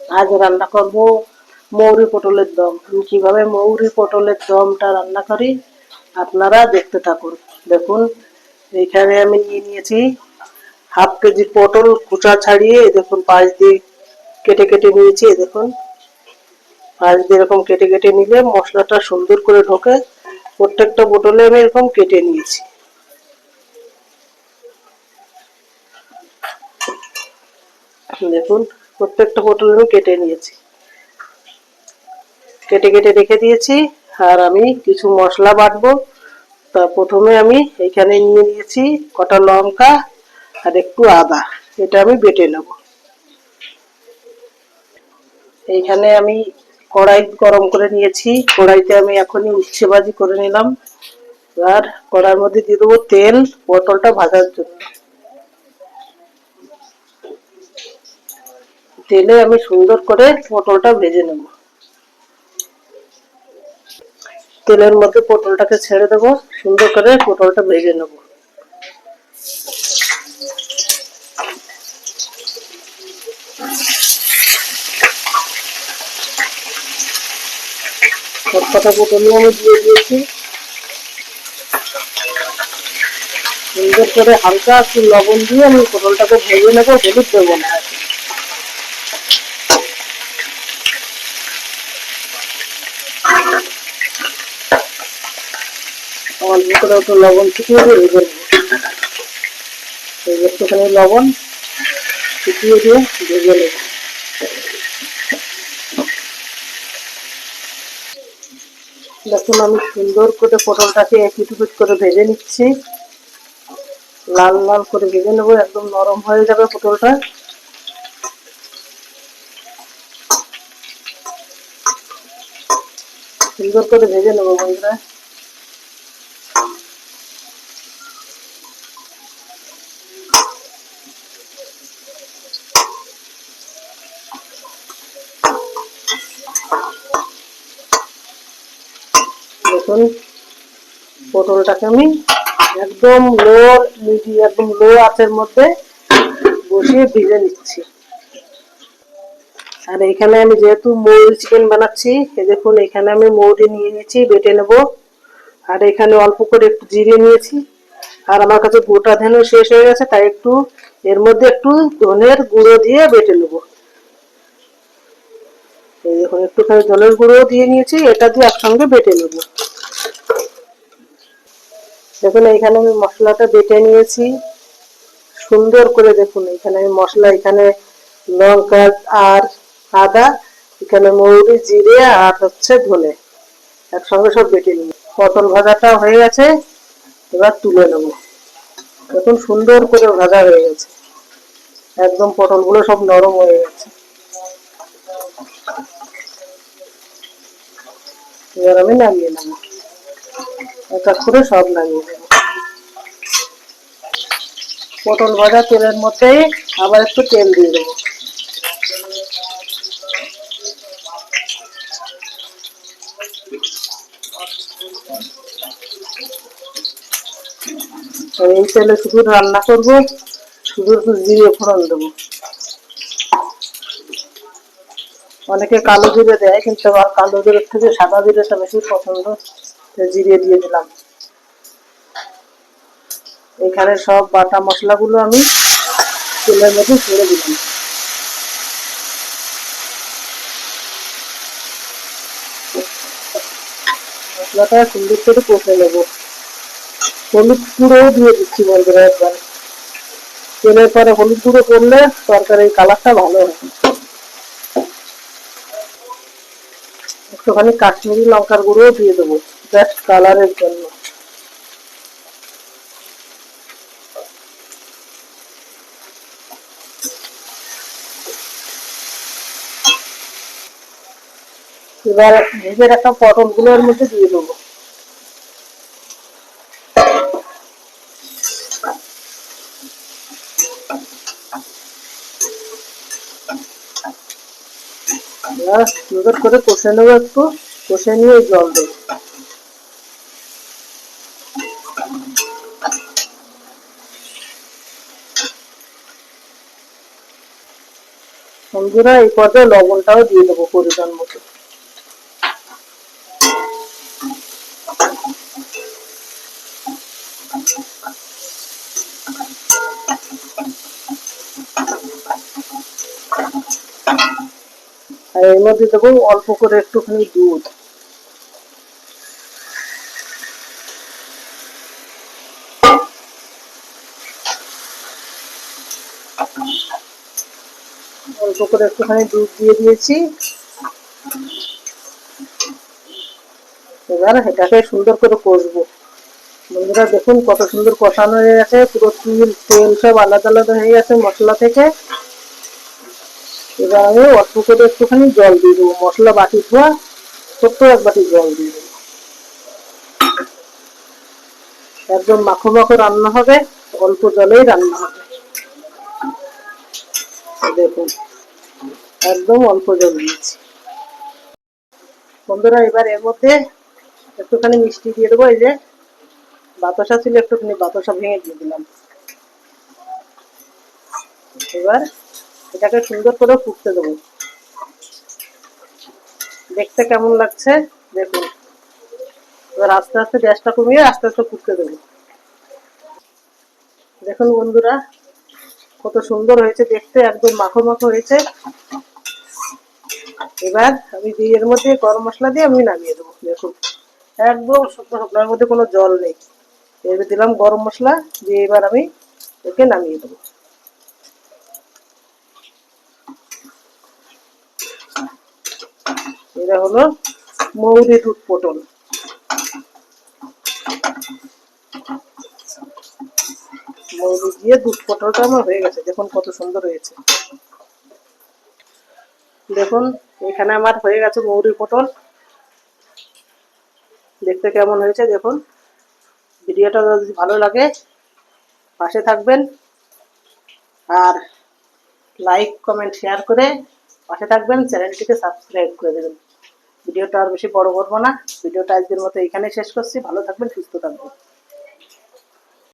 আজ রান্না করব মৌরি পটলের দম। কীভাবে মৌরি পটলের দমটা রান্না করি, আপনারা দেখতে থাকুন। দেখুন এইখানে আমি নিয়ে নিয়েছি হাফ কেজি পটল কুচা ছাড়িয়ে দেখুন পাঁচ দিয়ে কেটে কেটে নিয়েছি দেখুন। পাঁচ দিয়ে এরকম কেটে কেটে নিলে মশলাটা সুন্দর করে ঢোকে। প্রত্যেকটা পটলে আমি এরকম কেটে নিয়েছি। দেখুন প্রত্যেকটা পটল আমি কেটে নিয়েছি। কেটে কেটে রেখে দিয়েছি, আর আমি কিছু মশলা বাটবো। তা প্রথমে আমি এখানে নিয়ে নিয়েছি কটা লঙ্কা আর একটু আদা, এটা আমি বেটে নেব। এইখানে আমি কড়াই গরম করে নিয়েছি, কড়াইতে আমি এখনই উচ্ছে ভাজি করে নিলাম। আর কড়াইয়ের মধ্যে দিয়ে দেবো তেল, পটলটা ভাজার জন্য। তেলে আমি সুন্দর করে পটলটা ভেজে নেব। তেলের মধ্যে পটলটাকে ছেড়ে দেবো, সুন্দর করে পটলটা ভেজে নেব। আমি দিয়ে দিয়েছি। সুন্দর করে হালকা একটু লবণ দিয়ে আমি পটলটাকে ভেজে নেব, হলুদ দেবো না। অল্প করে একটু লবণ শুকিয়ে দিয়ে ভেজে নেব একটুখানি লবণ শুকিয়ে দিয়ে ভেজে নেব। দেখুন, আমি সুন্দর করে পটলটাকে একটু পিট করে ভেজে নিচ্ছি। লাল লাল করে ভেজে নেব, একদম নরম হয়ে যাবে পটলটা। সুন্দর করে ভেজে নেব বন্ধুরা। দেখুন পটলটাকে আমি একদম লো একদম লো আঁচের মধ্যে বসিয়ে ভেজে নিচ্ছি। আর এখানে আমি যেহেতু মৌরি চিকেন বানাচ্ছি দেখুন, এখানে আমি মৌরি নিয়ে নিয়েছি, বেটে নেব। আর এখানে অল্প করে একটু জিরে নিয়েছি। আর আমার কাছে গোটা ধানও শেষ হয়ে গেছে, তাই একটু এর মধ্যে একটু ধনের গুঁড়ো দিয়ে বেটে নেব। এই দেখুন, একটুখানি ধনের গুঁড়ো দিয়ে নিয়েছি, এটা দিয়ে একসঙ্গে বেটে নেব। দেখুন, এখানে আমি মশলাটা বেটে নিয়েছি। সুন্দর করে দেখুন, এখানে আমি মশলা, এখানে লঙ্কা আর আদা, এখানে মৌরি, জিরে আর হচ্ছে ধনে। একসঙ্গে সব বেটে নিই পটল ভাজাটা হয়ে গেছে, এবার তুলে নেব। দেখুন, সুন্দর করে ভাজা হয়ে গেছে। একদম পটলগুলো সব নরম হয়ে গেছে। এবার আমি নামিয়ে নেব। সব নামিয়ে নেব পটল ভাজা তেলের মধ্যে আবার একটু তেল দিয়ে দেবো। এই তেলে শুধু রান্না করব, শুধু একটু জিরে ফোড়ন দেবো। অনেকে কালো জিরে দেয়, কিন্তু আমার কালো জিরের থেকে সাদা জিরেটা বেশি পছন্দ। জিরে দিয়ে দিলাম। এখানে সব বাটা মশলাগুলো আমি তেলের মধ্যে ছেড়ে দিলাম। মশলাটা সুন্দর করে কষে হলুদ গুঁড়োও দিয়ে দিচ্ছি বন্ধুরা একবার। তেলের পরে হলুদ গুঁড়ো করলে তরকারির কালারটা ভালো হয়। একটুখানি কাশ্মীরি লঙ্কার গুঁড়োও দিয়ে দেবো। জাস্ট কালারের জন্য এবার ভেজে রাখা পটলগুলোর মধ্যে দিয়ে দেবো। সুন্দর করে কষে নেব একটু। কষে নিয়ে জল দেবো। বন্ধুরা, এই পর্যায়ে লবণটাও দিয়ে দেবো পরিমাণ মতো। আর এর মধ্যে দেবো অল্প করে একটুখানি দুধ। অল্প করে একটুখানি দুধ দিয়ে দিয়েছি। এবার এটাকে সুন্দর করে কষবো। বন্ধুরা, দেখুন কত সুন্দর কষানো হয়ে গেছে। পুরো তিল, তেল সব আলাদা আলাদা হয়ে গেছে মশলা থেকে। এবার আমি অল্প করে একটুখানি জল দিয়ে দেবো। মশলা বাটি ধোয়া, ছোট্ট এক বাটি জল দিয়ে দেবো। একদম মাখো মাখো রান্না হবে, অল্প জলেই রান্না হবে। দেখুন। একদম অল্প জল দিয়েছি। বন্ধুরা, এবার এর মধ্যে একটুখানি মিষ্টি দিয়ে দেবো, এই যে বাতাসা ছিল, একটুখানি বাতাসা ভেঙে দিয়ে দিলাম। এবার এটাকে সুন্দর করে ফুটতে দেবো। দেখতে কেমন লাগছে? দেখুন। এবার আস্তে আস্তে গ্যাসটা কমিয়ে আস্তে আস্তে ফুটতে দেবো। দেখুন বন্ধুরা, কত সুন্দর হয়েছে, দেখতে একদম মাখো মাখো হয়েছে। এবার আমি এর মধ্যে গরম মশলা দিয়ে আমি নামিয়ে দেবো, দেখুন। একদম শুকনো শুকনোর মধ্যে কোনো জল নেই। এবার দিলাম গরম মশলা দিয়ে এবার আমি একে নামিয়ে দেবো। এটা হলো মৌরি দুধ পটল। মৌরি দিয়ে দুধ পটলটা আমার হয়ে গেছে, দেখুন কত সুন্দর হয়েছে। দেখুন এখানে আমার হয়ে গেছে মৌরি পটল। দেখতে কেমন হয়েছে দেখুন। ভিডিওটা যদি ভালো লাগে, পাশে থাকবেন। আর লাইক কমেন্ট শেয়ার করে পাশে থাকবেন। চ্যানেলটিকে সাবস্ক্রাইব করে দেবেন। ভিডিওটা আর বেশি বড় করব না। ভিডিওটা আজকের মতো এখানে শেষ করছি। ভালো থাকবেন, সুস্থ থাকবেন।